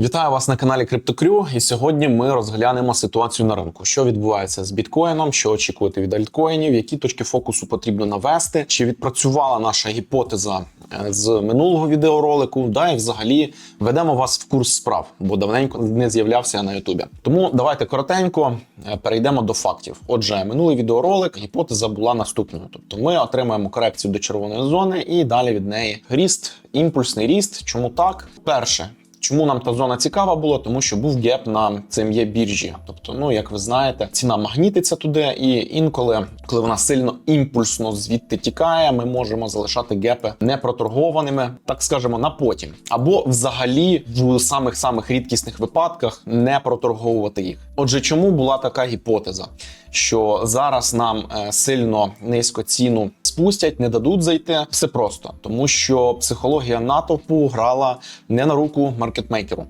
Вітаю вас на каналі CryptoCrew, і сьогодні ми розглянемо ситуацію на ринку. Що відбувається з біткоїном, що очікувати від альткоїнів, які точки фокусу потрібно навести, чи відпрацювала наша гіпотеза е, з минулого відеоролику, да і взагалі ведемо вас в курс справ, бо давненько не з'являвся на Ютубі. Тому давайте коротенько е, перейдемо до фактів. Отже, минулий відеоролик гіпотеза була наступною: тобто ми отримаємо корекцію до червоної зони і далі від неї ріст, імпульсний ріст. Чому так? Перше. Чому нам та зона цікава була? Тому що був геп на CME біржі. Тобто, ну як ви знаєте, ціна магнітиться туди, і інколи, коли вона сильно імпульсно звідти тікає, ми можемо залишати гепи непроторгованими, так скажемо, на потім, або взагалі в самих самих рідкісних випадках не проторговувати їх. Отже, чому була така гіпотеза? Що зараз нам е, сильно низько ціну спустять, не дадуть зайти. Все просто, тому що психологія натовпу грала не на руку маркетмейкеру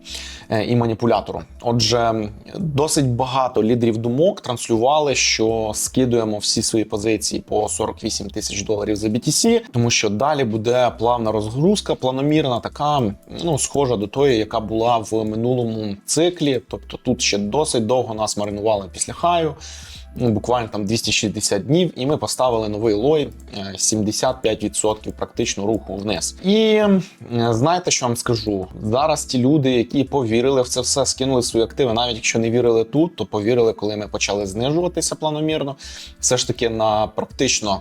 е, і маніпулятору. Отже, досить багато лідерів думок транслювали, що скидуємо всі свої позиції по 48 тисяч доларів за BTC, тому що далі буде плавна розгрузка, планомірна, така ну схожа до тої, яка була в минулому циклі. Тобто тут ще досить довго нас маринували після хаю ну, буквально там 260 днів, і ми поставили новий лой е, 75% практично руху вниз. І е, знаєте, що вам скажу? Зараз ті люди, які повірили в це все, скинули свої активи, навіть якщо не вірили тут, то повірили, коли ми почали знижуватися планомірно. Все ж таки на практично.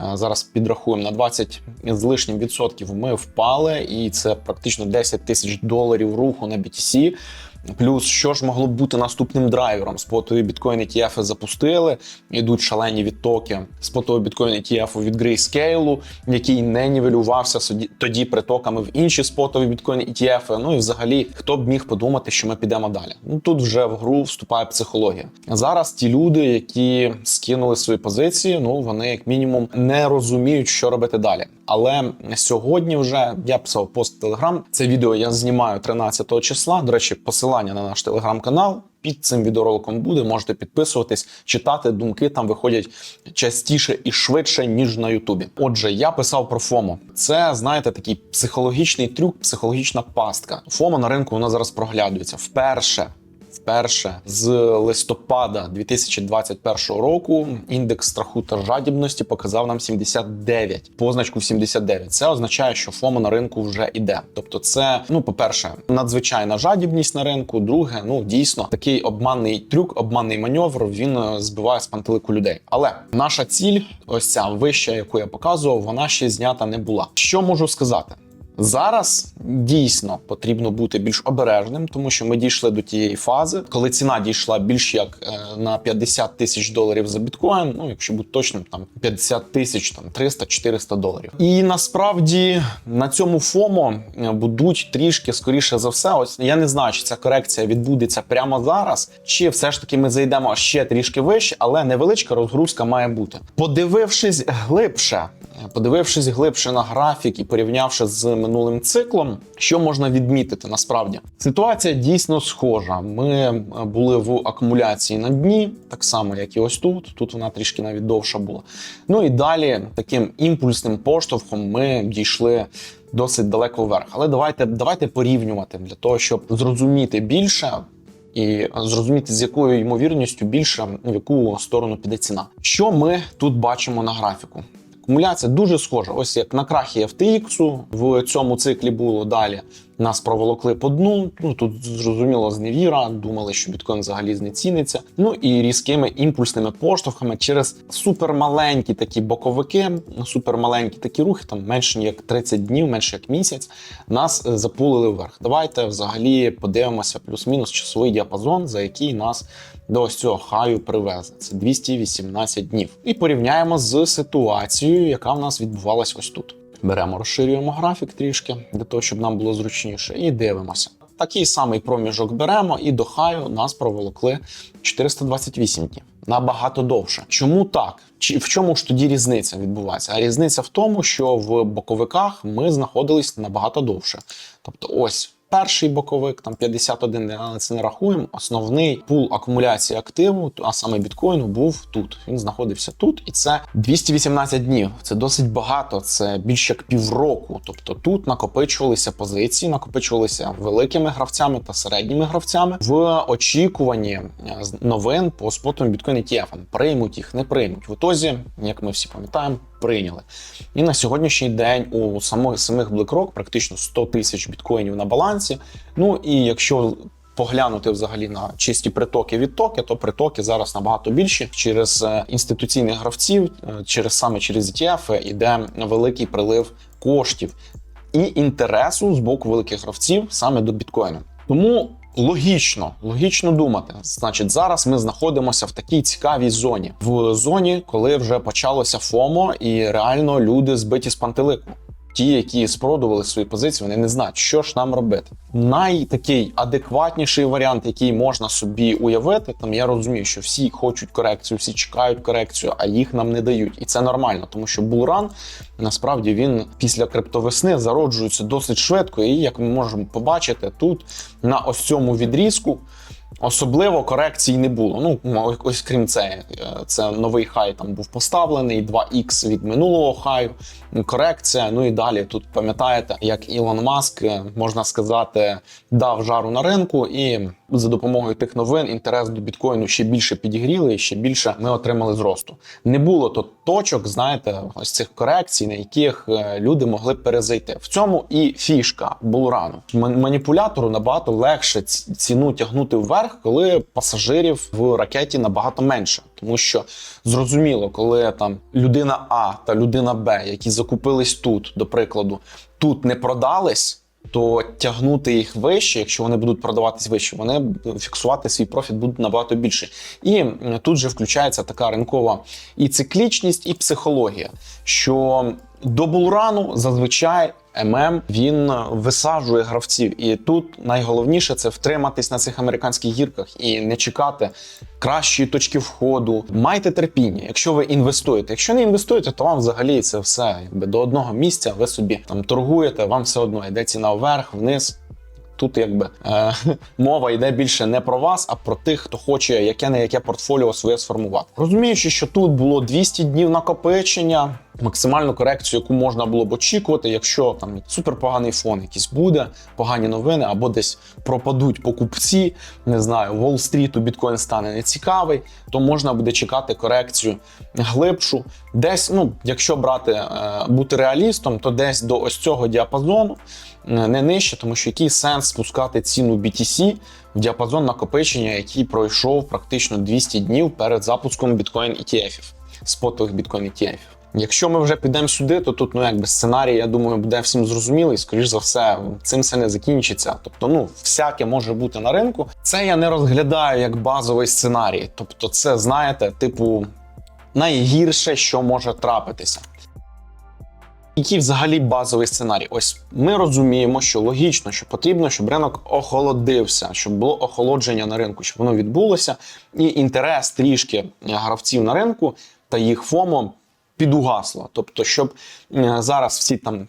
е, Зараз підрахуємо на 20 з лишнім відсотків. Ми впали, і це практично 10 тисяч доларів руху на BTC. Плюс, що ж могло б бути наступним драйвером? Спотові біткоін ETF запустили, йдуть шалені відтоки спотового біткоін ETF від Grayscale, який не нівелювався тоді притоками в інші спотові біткоін ETF. Ну і взагалі, хто б міг подумати, що ми підемо далі? Ну тут вже в гру вступає психологія. Зараз ті люди, які скинули свої позиції, ну вони як мінімум не розуміють, що робити далі. Але сьогодні вже я писав пост в Телеграм. Це відео я знімаю 13 числа. До речі, посилання на наш телеграм-канал. Під цим відеороликом буде, можете підписуватись, читати думки там виходять частіше і швидше, ніж на Ютубі. Отже, я писав про ФОМО. Це знаєте такий психологічний трюк, психологічна пастка. ФОМО на ринку вона зараз проглядується вперше. Вперше з листопада 2021 року індекс страху та жадібності показав нам 79, позначку в 79. Це означає, що ФОМО на ринку вже іде. Тобто, це ну, по-перше, надзвичайна жадібність на ринку. Друге, ну дійсно такий обманний трюк, обманний маневр. Він е, збиває з пантелику людей. Але наша ціль, ось ця вища, яку я показував, вона ще знята не була. Що можу сказати? Зараз дійсно потрібно бути більш обережним, тому що ми дійшли до тієї фази, коли ціна дійшла більш як е, на 50 тисяч доларів за біткоін. Ну, якщо бути точним, там 50 тисяч, там 300-400 доларів. І насправді на цьому ФОМО е, будуть трішки скоріше за все. Ось я не знаю, чи ця корекція відбудеться прямо зараз, чи все ж таки ми зайдемо ще трішки вище, але невеличка розгрузка має бути. Подивившись глибше. Подивившись глибше на графік і порівнявши з минулим циклом, що можна відмітити насправді? Ситуація дійсно схожа. Ми е, були в акумуляції на дні, так само, як і ось тут. Тут вона трішки навіть довша була. Ну і далі таким імпульсним поштовхом ми дійшли. Досить далеко вверх, але давайте давайте порівнювати для того, щоб зрозуміти більше і зрозуміти, з якою ймовірністю більше в яку сторону піде ціна. Що ми тут бачимо на графіку? Акумуляція дуже схожа. Ось як на крахі FTX в цьому циклі було далі. Нас проволокли по дну. Ну тут зрозуміло зневіра. Думали, що біткоін взагалі знеціниться. Ну і різкими імпульсними поштовхами через супермаленькі такі боковики, супермаленькі такі рухи, там менше як 30 днів, менше як місяць. Нас е, запулили вверх. Давайте взагалі подивимося плюс-мінус часовий діапазон, за який нас до ось цього хаю привезли. Це 218 днів. І порівняємо з ситуацією, яка в нас відбувалась ось тут. Беремо, розширюємо графік трішки для того, щоб нам було зручніше, і дивимося. Такий самий проміжок беремо, і до хаю нас проволокли 428 днів. Набагато довше. Чому так? Чи в чому ж тоді різниця відбувається? А різниця в тому, що в боковиках ми знаходились набагато довше. Тобто, ось перший боковик, там 51 день, але це не рахуємо. Основний пул акумуляції активу, а саме біткоїну, був тут. Він знаходився тут, і це 218 днів. Це досить багато. Це більше як півроку. Тобто тут накопичувалися позиції, накопичувалися великими гравцями та середніми гравцями в очікуванні е, новин по спотовим біткоін ETF. Приймуть їх, не приймуть. В ітозі, як ми всі пам'ятаємо, прийняли. І на сьогоднішній день у самих самих BlackRock практично 100 тисяч біткоїнів на балансі. Ну і якщо поглянути взагалі на чисті притоки відтоки, то притоки зараз набагато більші через е, інституційних гравців, е, через саме через ETF іде великий прилив коштів і інтересу з боку великих гравців саме до біткоїну. Тому логічно, логічно думати. Значить, зараз ми знаходимося в такій цікавій зоні, в зоні, коли вже почалося ФОМО, і реально люди збиті з пантелику. Ті, які спродували свої позиції, вони не знають, що ж нам робити. Найтакий адекватніший варіант, який можна собі уявити, там я розумію, що всі хочуть корекцію, всі чекають корекцію, а їх нам не дають. І це нормально, тому що булран насправді він після криптовесни зароджується досить швидко. І як ми можемо побачити, тут на ось цьому відрізку. Особливо корекцій не було. Ну ось- крім це, е, це новий хай там був поставлений, 2х від минулого хаю, корекція. Ну і далі тут пам'ятаєте, як Ілон Маск е, можна сказати, дав жару на ринку, і за допомогою тих новин інтерес до біткоїну ще більше підігріли, і ще більше ми отримали зросту. Не було то точок, знаєте, ось цих корекцій, на яких е, люди могли перезайти. В цьому і фішка булрану. Ман- Маніпулятору набагато легше ціну тягнути вверх, коли пасажирів в ракеті набагато менше. Тому що зрозуміло, коли там людина А та людина Б, які закупились тут, до прикладу, тут не продались. То тягнути їх вище, якщо вони будуть продаватись вище, вони фіксувати свій профіт будуть набагато більше. І тут же включається така ринкова і циклічність, і психологія. Що до булрану зазвичай ММ він висаджує гравців, і тут найголовніше це втриматись на цих американських гірках і не чекати кращої точки входу. Майте терпіння, якщо ви інвестуєте. Якщо не інвестуєте, то вам взагалі це все якби до одного місця. Ви собі там торгуєте, вам все одно йде ціна вверх, вниз. Тут якби е, мова йде більше не про вас, а про тих, хто хоче яке не яке портфоліо своє сформувати. Розуміючи, що тут було 200 днів накопичення, максимальну корекцію, яку можна було б очікувати, якщо там суперпоганий фон якийсь буде, погані новини, або десь пропадуть покупці, не знаю, Уолл-стріту біткоін стане нецікавий, то можна буде чекати корекцію глибшу. Десь, ну, якщо брати е, бути реалістом, то десь до ось цього діапазону е, не нижче, тому що який сенс спускати ціну BTC в діапазон накопичення, який пройшов практично 200 днів перед запуском біткоін ETF, спотових біткоін ETF. Якщо ми вже підемо сюди, то тут ну якби сценарій, я думаю, буде всім зрозумілий. Скоріш за все, цим все не закінчиться. Тобто, ну всяке може бути на ринку. Це я не розглядаю як базовий сценарій. Тобто, це знаєте, типу, найгірше, що може трапитися. Який взагалі базовий сценарій? Ось ми розуміємо, що логічно, що потрібно, щоб ринок охолодився, щоб було охолодження на ринку, щоб воно відбулося, і інтерес трішки гравців на ринку та їх ФОМО підугасло. Тобто, щоб е, зараз всі там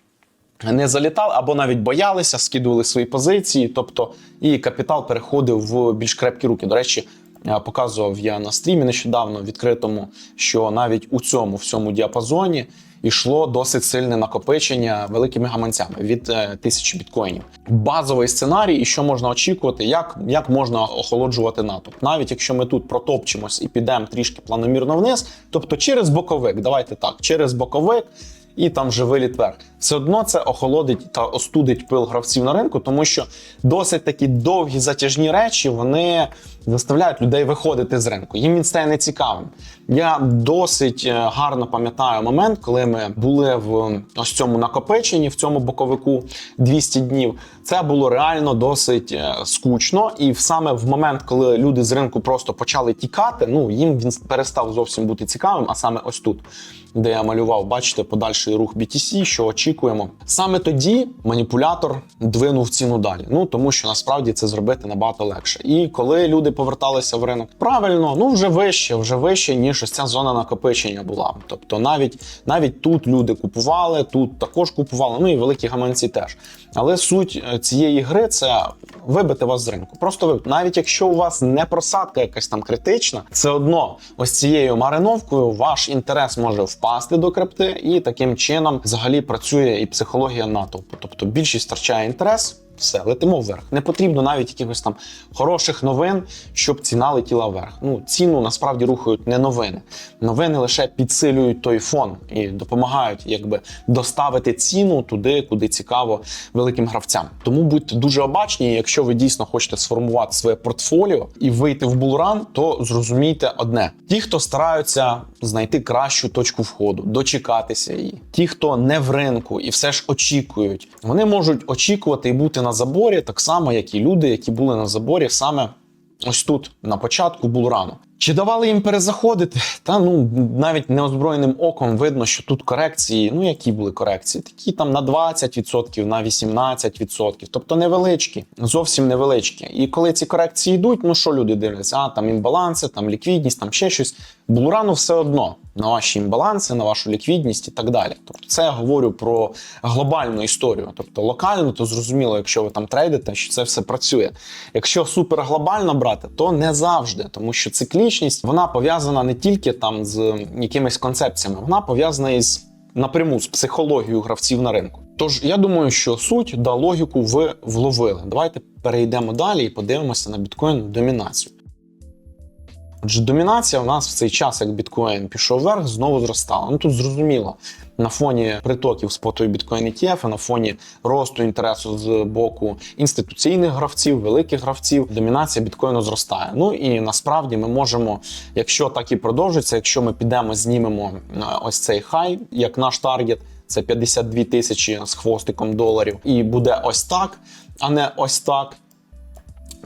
не залітали або навіть боялися, скидували свої позиції, тобто і капітал переходив в більш крепкі руки. До речі, е, показував я на стрімі нещодавно відкритому, що навіть у цьому всьому діапазоні йшло досить сильне накопичення великими гаманцями від е, тисячі біткоїнів. Базовий сценарій, і що можна очікувати, як, як можна охолоджувати натовп. Навіть якщо ми тут протопчемось і підемо трішки планомірно вниз, тобто через боковик, давайте так, через боковик. І там вже виліт вверх. Все одно це охолодить та остудить пил гравців на ринку, тому що досить такі довгі затяжні речі вони заставляють людей виходити з ринку. Їм він стає нецікавим. Я досить е, гарно пам'ятаю момент, коли ми були в ось цьому накопиченні, в цьому боковику 200 днів. Це було реально досить е, скучно, і саме в момент, коли люди з ринку просто почали тікати, ну їм він перестав зовсім бути цікавим, а саме ось тут, де я малював, бачите, подальший рух BTC, що очікуємо. Саме тоді маніпулятор двинув ціну далі. Ну тому що насправді це зробити набагато легше. І коли люди поверталися в ринок, правильно, ну вже вище, вже вище, ніж ось ця зона накопичення була. Тобто, навіть навіть тут люди купували, тут також купували. Ну і великі гаманці теж. Але суть е, цієї гри це вибити вас з ринку. Просто ви навіть якщо у вас не просадка якась там критична, все одно ось цією мариновкою ваш інтерес може впасти до крипти, і таким чином взагалі працює і психологія натовпу. Тобто більшість втрачає інтерес. Все, летимо вверх. Не потрібно навіть якихось там хороших новин, щоб ціна летіла вверх. Ну, ціну насправді рухають не новини. Новини лише підсилюють той фон і допомагають якби доставити ціну туди, куди цікаво великим гравцям. Тому будьте дуже обачні. Якщо ви дійсно хочете сформувати своє портфоліо і вийти в булран, то зрозумійте одне: ті, хто стараються знайти кращу точку входу, дочекатися її, ті, хто не в ринку і все ж очікують, вони можуть очікувати і бути на заборі, так само, як і люди, які були на заборі саме ось тут, на початку булрану. Чи давали їм перезаходити? Та ну навіть неозброєним оком видно, що тут корекції. Ну які були корекції? Такі там на 20%, на 18%, тобто невеличкі, зовсім невеличкі. І коли ці корекції йдуть, ну що люди дивляться? А там імбаланси, там ліквідність, там ще щось. Булрану все одно на ваші імбаланси, на вашу ліквідність і так далі. Тобто, це я говорю про глобальну історію. Тобто локально, то зрозуміло, якщо ви там трейдите, що це все працює. Якщо суперглобально брати, то не завжди, тому що циклічність вона пов'язана не тільки там з якимись концепціями, вона пов'язана із напряму з психологією гравців на ринку. Тож я думаю, що суть да логіку ви вловили. Давайте перейдемо далі і подивимося на біткоін домінацію. Отже, домінація у нас в цей час, як біткоін пішов вверх, знову зростала. Ну тут зрозуміло, на фоні притоків спотової біткоін ETF, на фоні росту інтересу з боку інституційних гравців, великих гравців, домінація біткоїну зростає. Ну і насправді ми можемо, якщо так і продовжиться, якщо ми підемо, знімемо е, ось цей хай, як наш таргет. Це 52 тисячі з хвостиком доларів, і буде ось так, а не ось так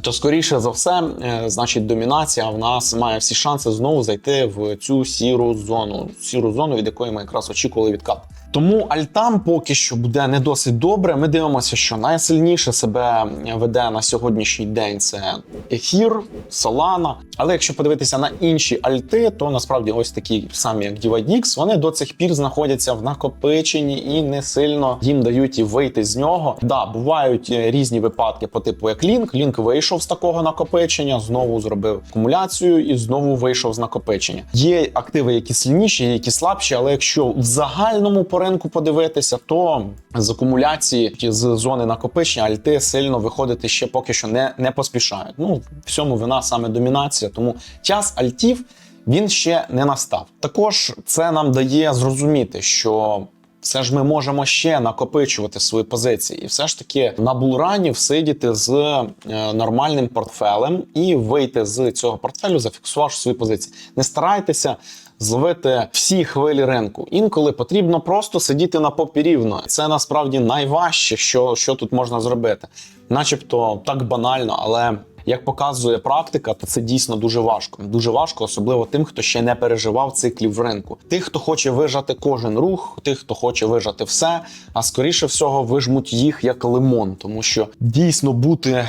то скоріше за все, е, значить, домінація в нас має всі шанси знову зайти в цю сіру зону, сіру зону, від якої ми якраз очікували відкат. Тому альтам поки що буде не досить добре. Ми дивимося, що найсильніше себе веде на сьогоднішній день це ефір, Solana. Але якщо подивитися на інші альти, то насправді ось такі самі, як DivideX, вони до цих пір знаходяться в накопиченні і не сильно їм дають і вийти з нього. Да, бувають е, різні випадки по типу як Link. Link вийшов з такого накопичення, знову зробив акумуляцію і знову вийшов з накопичення. Є активи, які сильніші, які слабші, але якщо в загальному по ринку подивитися, то з акумуляції з зони накопичення альти сильно виходити ще поки що не, не поспішають. Ну в цьому вина саме домінація. Тому час альтів він ще не настав. Також це нам дає зрозуміти, що все ж ми можемо ще накопичувати свої позиції, і все ж таки на булрані всидіти з е, нормальним портфелем і вийти з цього портфелю, зафіксувавши свої позиції. Не старайтеся. Зловити всі хвилі ринку. Інколи потрібно просто сидіти на попі рівно. Це насправді найважче, що, що тут можна зробити. Начебто так банально, але як показує практика, то це дійсно дуже важко. Дуже важко, особливо тим, хто ще не переживав циклів в ринку. Тих, хто хоче вижати кожен рух, тих, хто хоче вижати все, а скоріше всього вижмуть їх як лимон, тому що дійсно бути е,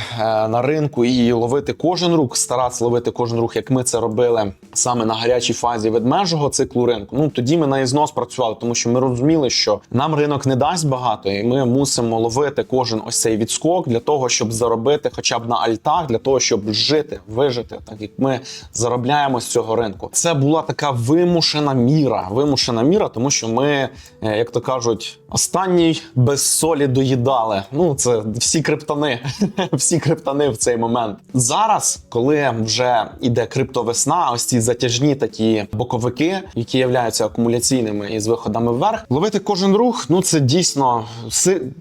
на ринку і ловити кожен рух, старатися ловити кожен рух, як ми це робили саме на гарячій фазі ведмежого циклу ринку. Ну тоді ми на ізнос працювали, тому що ми розуміли, що нам ринок не дасть багато, і ми мусимо ловити кожен ось цей відскок для того, щоб заробити, хоча б на альтах, для того, щоб жити, вижити, так як ми заробляємо з цього ринку. Це була така вимушена міра. Вимушена міра, тому що ми, е, як то кажуть, останній без солі доїдали. Ну це всі криптани, всі криптани в цей момент. Зараз, коли вже іде криптовесна, ось ці затяжні такі боковики, які являються акумуляційними і з виходами вверх, ловити кожен рух, ну це дійсно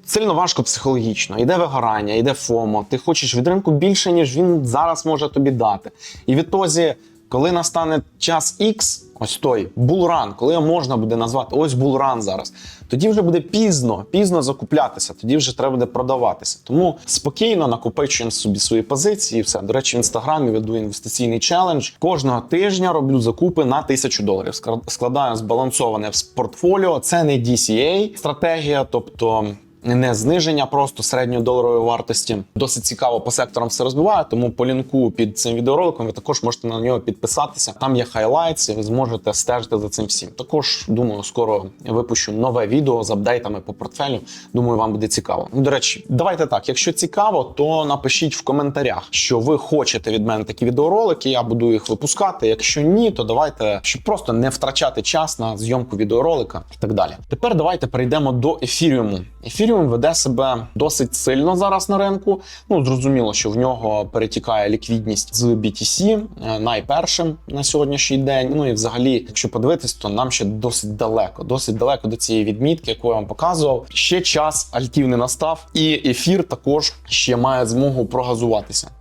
сильно важко психологічно. Іде вигорання, іде ФОМО. Ти хочеш від ринку більше, ніж він зараз може тобі дати. І відтозі. Коли настане час X, ось той булран, коли його можна буде назвати, ось булран зараз, тоді вже буде пізно, пізно закуплятися, тоді вже треба буде продаватися. Тому спокійно накопичуємо собі свої позиції. і Все до речі, в інстаграмі веду інвестиційний челендж. Кожного тижня роблю закупи на тисячу доларів. Складаю збалансоване в портфоліо. Це не DCA стратегія, тобто. Не зниження просто середньої доларової вартості. Досить цікаво по секторам все розбиваю. Тому по лінку під цим відеороликом ви також можете на нього підписатися. Там є хайлайтс, і ви зможете стежити за цим всім. Також думаю, скоро випущу нове відео з апдейтами по портфелю. Думаю, вам буде цікаво. Ну, до речі, давайте так. Якщо цікаво, то напишіть в коментарях, що ви хочете від мене такі відеоролики. Я буду їх випускати. Якщо ні, то давайте, щоб просто не втрачати час на зйомку відеоролика і так далі. Тепер давайте перейдемо до ефіріуму. Ефіріум веде себе досить сильно зараз на ринку. Ну зрозуміло, що в нього перетікає ліквідність з BTC е, найпершим на сьогоднішній день. Ну і взагалі, якщо подивитись, то нам ще досить далеко, досить далеко до цієї відмітки, яку я вам показував. Ще час альтів не настав, і ефір також ще має змогу прогазуватися.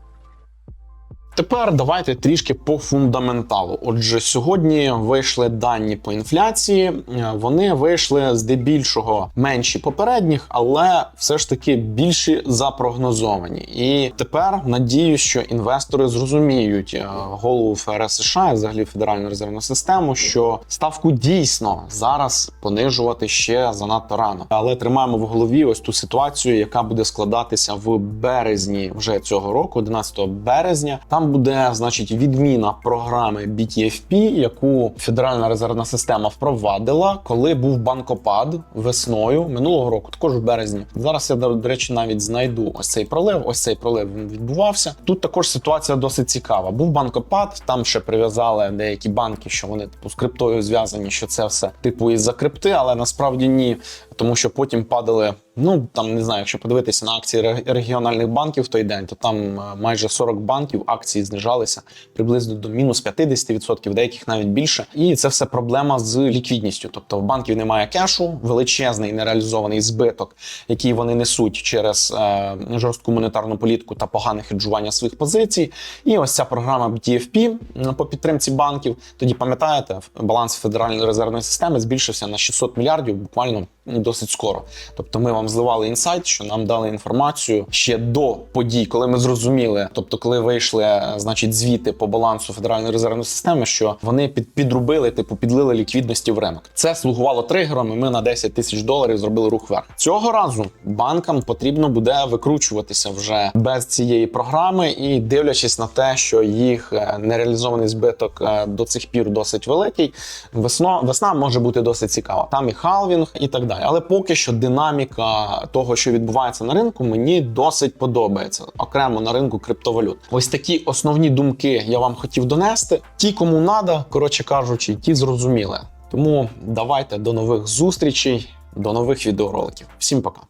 Тепер давайте трішки по фундаменталу. Отже, сьогодні вийшли дані по інфляції. Е, Вони вийшли здебільшого менші попередніх, але все ж таки більші запрогнозовані. І тепер надію, що інвестори зрозуміють е, голову ФРС США, і взагалі Федеральну резервну систему, що ставку дійсно зараз понижувати ще занадто рано. Але тримаємо в голові ось ту ситуацію, яка буде складатися в березні вже цього року, 11 березня. Там буде значить відміна програми BTFP, яку Федеральна резервна система впровадила, коли був банкопад весною минулого року, також в березні. Зараз я до речі навіть знайду ось цей пролив. Ось цей пролив він відбувався. Тут також ситуація досить цікава. Був банкопад, там ще прив'язали деякі банки, що вони типу з криптою зв'язані, що це все типу із-за крипти, але насправді ні, тому що потім падали. Ну там не знаю, якщо подивитися на акції регіональних банків в той день, то там е, майже 40 банків акції знижалися приблизно до мінус 50%, деяких навіть більше. І це все проблема з ліквідністю. Тобто в банків немає кешу, величезний нереалізований збиток, який вони несуть через е, жорстку монетарну політику та погане хеджування своїх позицій. І ось ця програма BTFP м, по підтримці банків. Тоді пам'ятаєте, баланс Федеральної резервної системи збільшився на 600 мільярдів буквально досить скоро. Тобто, ми вам зливали інсайт, що нам дали інформацію ще до подій, коли ми зрозуміли, тобто, коли вийшли е, значить звіти по балансу Федеральної резервної системи, що вони під, підрубили, типу, підлили ліквідності в ринок. Це слугувало тригером, і ми на 10 тисяч доларів зробили рух вверх. Цього разу банкам потрібно буде викручуватися вже без цієї програми, і дивлячись на те, що їх е, нереалізований збиток е, до цих пір досить великий. Весно, весна може бути досить цікава. Там і халвінг, і так далі. Але поки що динаміка того, що відбувається на ринку, мені досить подобається окремо на ринку криптовалют. Ось такі основні думки я вам хотів донести. Ті, кому надо, коротше кажучи, ті зрозуміли. Тому давайте до нових зустрічей, до нових відеороликів. Всім пока.